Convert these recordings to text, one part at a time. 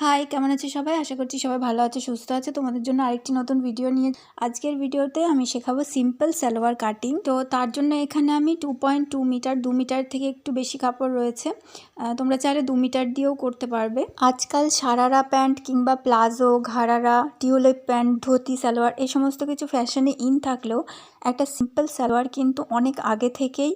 High কেমন আছে সবাই? আশা করছি সবাই ভালো আছে, সুস্থ আছে। তোমাদের জন্য আরেকটি নতুন ভিডিও নিয়ে আজকের ভিডিওতে আমি শেখাবো সিম্পল সালোয়ার কাটিং তো তার জন্য এখানে আমি টু পয়েন্ট টু মিটার দু মিটার থেকে একটু বেশি কাপড় রয়েছে। তোমরা চাইলে দু মিটার দিয়েও করতে পারবে। আজকাল সারারা প্যান্ট কিংবা প্লাজো, ঘাড়ারা, টিউলিপ প্যান্ট, ধুতি সালোয়ার এই সমস্ত কিছু ফ্যাশনে ইন থাকলেও একটা সিম্পল সালোয়ার কিন্তু অনেক আগে থেকেই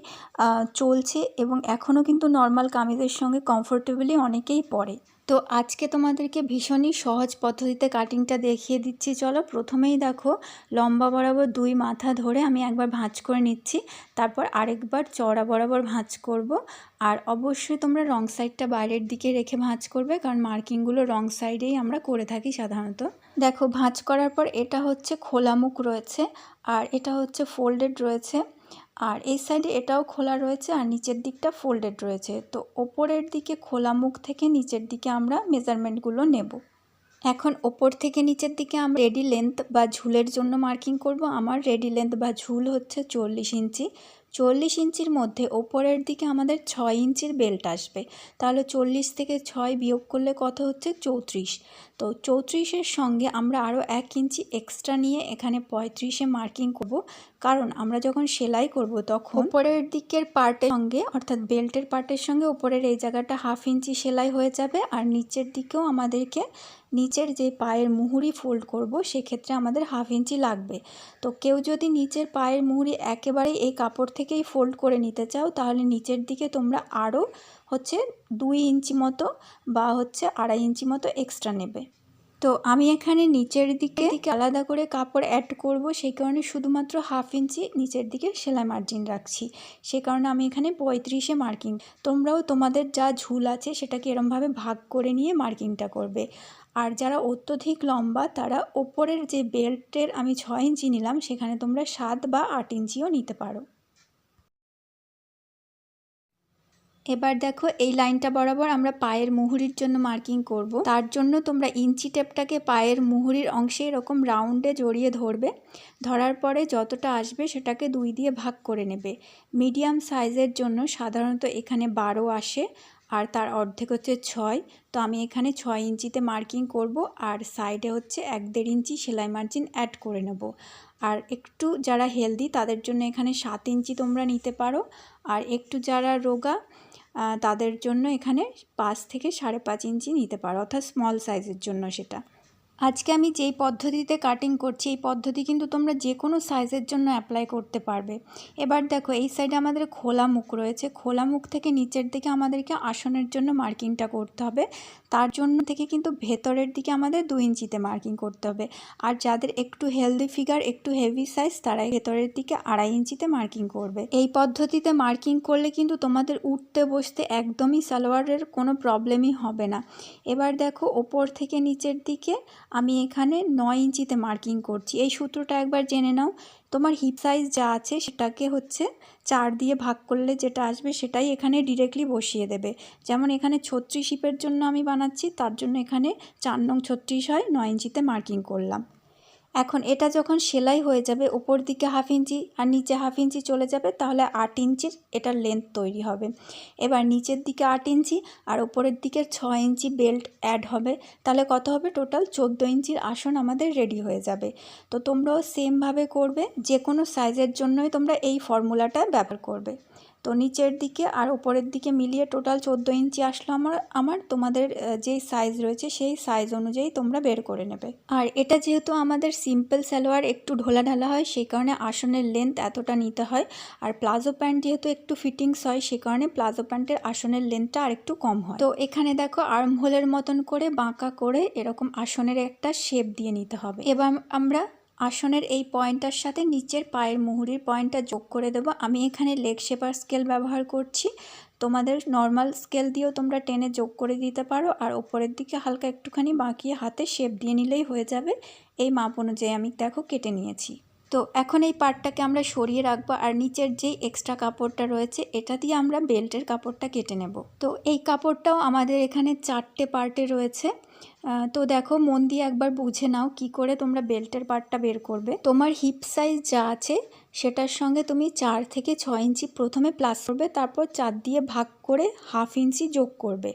চলছে এবং এখনও কিন্তু নর্মাল কামিজের সঙ্গে কমফোর্টেবলি অনেকেই পরে। তো আজকে তোমাদেরকে ভীষণই সহজ পদ্ধতিতে কাটিংটা দেখিয়ে দিচ্ছি। চলো প্রথমেই দেখো, লম্বা বরাবর দুই মাথা ধরে আমি একবার ভাঁজ করে নিচ্ছি, তারপর আরেকবার চড়া বরাবর ভাঁজ করব। আর অবশ্যই তোমরা রং সাইডটা বাইরের দিকে রেখে ভাঁজ করবে, কারণ মার্কিংগুলো রং সাইডেই আমরা করে থাকি সাধারণত। দেখো, ভাঁজ করার পর এটা হচ্ছে খোলা মুখ রয়েছে, আর এটা হচ্ছে ফোল্ডেড রয়েছে। আর এই সাইডে এটাও খোলা রয়েছে আর নিচের দিকটা ফোল্ডেড রয়েছে। তো ওপরের দিকে খোলা মুখ থেকে নিচের দিকে আমরা মেজারমেন্টগুলো নেব। এখন ওপর থেকে নিচের দিকে আমরা রেডি লেন্থ বা ঝুলের জন্য মার্কিং করব। আমার রেডি লেন্থ বা ঝুল হচ্ছে চল্লিশ ইঞ্চি। চল্লিশ ইঞ্চির মধ্যে ওপরের দিকে আমাদের ছয় ইঞ্চির বেল্ট আসবে। তাহলে চল্লিশ থেকে ছয় বিয়োগ করলে কত হচ্ছে? চৌত্রিশ। তো চৌত্রিশের সঙ্গে আমরা আরও এক ইঞ্চি এক্সট্রা নিয়ে এখানে পঁয়ত্রিশে মার্কিং করব। কারণ আমরা যখন সেলাই করব তখন উপরের দিকের পার্টের সঙ্গে অর্থাৎ বেল্টের পার্টের সঙ্গে উপরের এই জায়গাটা হাফ ইঞ্চি সেলাই হয়ে যাবে আর নিচের দিকেও আমাদেরকে নিচের যে পায়ের মুহুরি ফোল্ড করব সেক্ষেত্রে আমাদের হাফ ইঞ্চি লাগবে। তো কেউ যদি নিচের পায়ের মুহুরি একেবারে এই কাপড় থেকেই ফোল্ড করে নিতে চাও তাহলে নিচের দিকে তোমরা আরও হচ্ছে দুই ইঞ্চি মতো বা হচ্ছে আড়াই ইঞ্চি মতো এক্সট্রা নেবে। তো আমি এখানে নিচের দিকে আলাদা করে কাপড় অ্যাড করব, সেই কারণে শুধুমাত্র হাফ ইঞ্চি নিচের দিকে সেলাই মার্জিন রাখছি। সে কারণে আমি এখানে পঁয়ত্রিশে মার্কিং তোমরাও তোমাদের যা ঝুল আছে সেটাকে এরমভাবে ভাগ করে নিয়ে মার্কিংটা করবে। আর যারা অত্যধিক লম্বা, তারা ওপরের যে বেল্টের আমি ছয় ইঞ্চি নিলাম, সেখানে তোমরা সাত বা আট ইঞ্চিও নিতে পারো। এবার দেখো এই লাইনটা বরাবর আমরা পায়ের মুহুরির জন্য মার্কিং করব। তার জন্য তোমরা ইঞ্চি টেপটাকে পায়ের মুহুরির অংশে এরকম রাউন্ডে জড়িয়ে ধরবে। ধরার পরে যতটা আসবে সেটাকে দুই দিয়ে ভাগ করে নেবে। মিডিয়াম সাইজের জন্য সাধারণত এখানে বারো আসে আর তার অর্ধেক হচ্ছে ছয়। তো আমি এখানে ছয় ইঞ্চিতে মার্কিং করব আর সাইডে হচ্ছে এক দেড় ইঞ্চি সেলাই মার্জিন অ্যাড করে নেব। আর একটু যারা হেলদি তাদের জন্য এখানে সাত ইঞ্চি তোমরা নিতে পারো। আর একটু যারা রোগা তাদের জন্য এখানে পাঁচ থেকে সাড়ে পাঁচ ইঞ্চি নিতে পারো, অর্থাৎ স্মল সাইজের জন্য সেটা। আজকে আমি যেই পদ্ধতিতে কাটিং করছি, এই পদ্ধতি কিন্তু তোমরা যে কোনো সাইজের জন্য অ্যাপ্লাই করতে পারবে। এবার দেখো, এই সাইডে আমাদের খোলা মুখ রয়েছে। খোলা মুখ থেকে নিচের দিকে আমাদেরকে আসনের জন্য মার্কিংটা করতে হবে। তার জন্য থেকে কিন্তু ভেতরের দিকে আমাদের দু ইঞ্চিতে মার্কিং করতে হবে। আর যাদের একটু হেলদি ফিগার একটু হেভি সাইজ তারাই ভেতরের দিকে আড়াই ইঞ্চিতে মার্কিং করবে। এই পদ্ধতিতে মার্কিং করলে কিন্তু তোমাদের উঠতে বসতে একদমই সালোয়ারের কোনো প্রবলেমই হবে না। এবার দেখো, ওপর থেকে নিচের দিকে আমি এখানে নয় ইঞ্চিতে মার্কিং করছি। এই সূত্রটা একবার জেনে নাও। তোমার হিপ সাইজ যা আছে সেটাকে হচ্ছে চার দিয়ে ভাগ করলে যেটা আসবে সেটাই এখানে ডিরেক্টলি বসিয়ে দেবে। যেমন এখানে ছত্রিশ হিপের জন্য আমি বানাচ্ছি, তার জন্য এখানে চার নং ছত্রিশ হয়, নয় ইঞ্চিতে মার্কিং করলাম। এখন এটা যখন সেলাই হয়ে যাবে ওপর দিকে হাফ ইঞ্চি আর নিচে হাফ ইঞ্চি চলে যাবে, তাহলে আট ইঞ্চির এটার লেন্থ তৈরি হবে। এবার নিচের দিকে আট ইঞ্চি আর ওপরের দিকে ছয় ইঞ্চি বেল্ট অ্যাড হবে। তাহলে কত হবে টোটাল চোদ্দ ইঞ্চির আসন আমাদের রেডি হয়ে যাবে। তো তোমরাও সেমভাবে করবে যে কোনো সাইজের জন্যই তোমরা এই ফর্মুলাটা ব্যবহার করবে। তো নিচের দিকে আর ওপরের দিকে মিলিয়ে টোটাল চোদ্দ ইঞ্চি আসলো আমার আমার তোমাদের যেই সাইজ রয়েছে সেই সাইজ অনুযায়ী তোমরা বের করে নেবে। আর এটা যেহেতু আমাদের সিম্পল সালোয়ার, একটু ঢোলা ঢালা হয়, সেই কারণে আসনের লেন্থ এতটা নিতে হয়। আর প্লাজো প্যান্ট যেহেতু একটু ফিটিংস হয়, সে কারণে প্লাজো প্যান্টের আসনের লেন্থটা আর একটু কম হয়। তো এখানে দেখো আর্ম হোলের মতন করে বাঁকা করে এরকম আসনের একটা শেপ দিয়ে নিতে হবে। এবার আমরা আসনের এই পয়েন্টটার সাথে নিচের পায়ের মুহুরির পয়েন্টটা যোগ করে দেব। আমি এখানে লেগ শেপার স্কেল ব্যবহার করছি। তোমাদের নর্মাল স্কেল দিয়েও তোমরা টেনে যোগ করে দিতে পারো। আর ওপরের দিকে হালকা একটুখানি বাঁকিয়ে হাতে শেপ দিয়ে নিলেই হয়ে যাবে। এই মাপ অনুযায়ী আমি দেখো কেটে নিয়েছি। তো এখন এই পার্টটাকে আমরা সরিয়ে রাখব আর নিচের যেই এক্সট্রা কাপড়টা রয়েছে, এটা দিয়ে আমরা বেল্টের কাপড়টা কেটে নেব। তো এই কাপড়টাও আমাদের এখানে চারটে পার্টে রয়েছে। তো দেখো, মন দিয়ে একবার বুঝে নাও কি করে তোমরা বেল্টের পার্টটা বের করবে। তোমার হিপ সাইজ যা আছে, সেটার সঙ্গে তুমি চার থেকে ছয় ইঞ্চি প্রথমে প্লাস করবে, তারপর চার দিয়ে ভাগ করে হাফ ইঞ্চি যোগ করবে।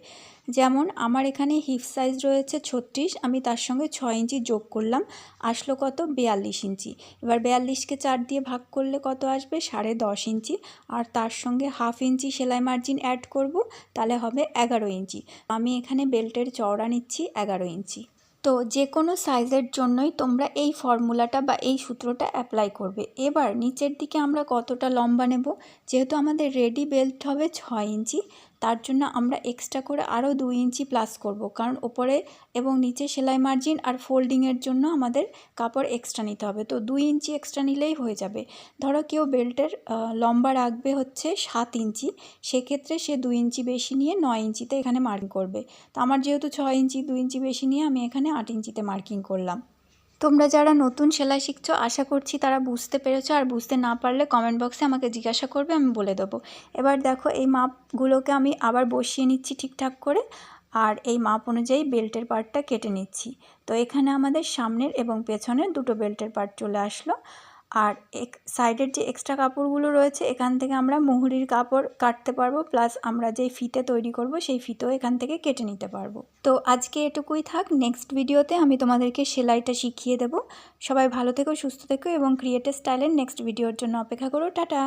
যেমন আমার এখানে হিপ সাইজ রয়েছে ছত্রিশ, আমি তার সঙ্গে ছয় ইঞ্চি যোগ করলাম, আসলো কত? বিয়াল্লিশ ইঞ্চি। এবার বিয়াল্লিশকে চার দিয়ে ভাগ করলে কত আসবে? সাড়ে দশ ইঞ্চি। আর তার সঙ্গে হাফ ইঞ্চি সেলাই মার্জিন অ্যাড করব, তাহলে হবে এগারো ইঞ্চি। আমি এখানে বেল্টের চওড়া নিচ্ছি এগারো ইঞ্চি। তো যে কোনো সাইজের জন্যই তোমরা এই ফর্মুলাটা বা এই সূত্রটা অ্যাপ্লাই করবে। এবার নিচের দিকে আমরা কতটা লম্বা নেব? যেহেতু আমাদের রেডি বেল্ট হবে ছয় ইঞ্চি তার জন্য আমরা এক্সট্রা করে আরও দুই ইঞ্চি প্লাস করব। কারণ ওপরে এবং নিচে সেলাই মার্জিন আর ফোল্ডিংয়ের জন্য আমাদের কাপড় এক্সট্রা নিতে হবে। তো দুই ইঞ্চি এক্সট্রা নিলেই হয়ে যাবে। ধরো কেউ বেল্টের লম্বা রাখবে হচ্ছে সাত ইঞ্চি, সেক্ষেত্রে সে দুই ইঞ্চি বেশি নিয়ে নয় ইঞ্চিতে এখানে মার্কিং করবে। তো আমার যেহেতু ছয় ইঞ্চি, দুই ইঞ্চি বেশি নিয়ে আমি এখানে আট ইঞ্চিতে মার্কিং করলাম। তোমরা যারা নতুন সেলাই শিখছো, আশা করছি তারা বুঝতে পেরেছ। আর বুঝতে না পারলে কমেন্ট বক্সে আমাকে জিজ্ঞাসা করবে, আমি বলে দেবো। এবার দেখো, এই মাপগুলোকে আমি আবার বসিয়ে নিচ্ছি ঠিকঠাক করে। আর এই মাপ অনুযায়ী বেল্টের পার্টটা কেটে নিচ্ছি। তো এখানে আমাদের সামনের এবং পেছনের দুটো বেল্টের পার্ট চলে আসলো। আর এক, সাইডের যে এক্সট্রা কাপড়গুলো রয়েছে, এখান থেকে আমরা মুহুরির কাপড় কাটতে পারব প্লাস আমরা যেই ফিতে তৈরি করব, সেই ফিতেও এখান থেকে কেটে নিতে পারব। তো আজকে এটুকুই থাক নেক্সট ভিডিওতে আমি তোমাদেরকে সেলাইটা শিখিয়ে দেব। সবাই ভালো থেকো, সুস্থ থেকো এবং ক্রিয়েটিভ স্টাইলের নেক্সট ভিডিওর জন্য অপেক্ষা করো। টাটা!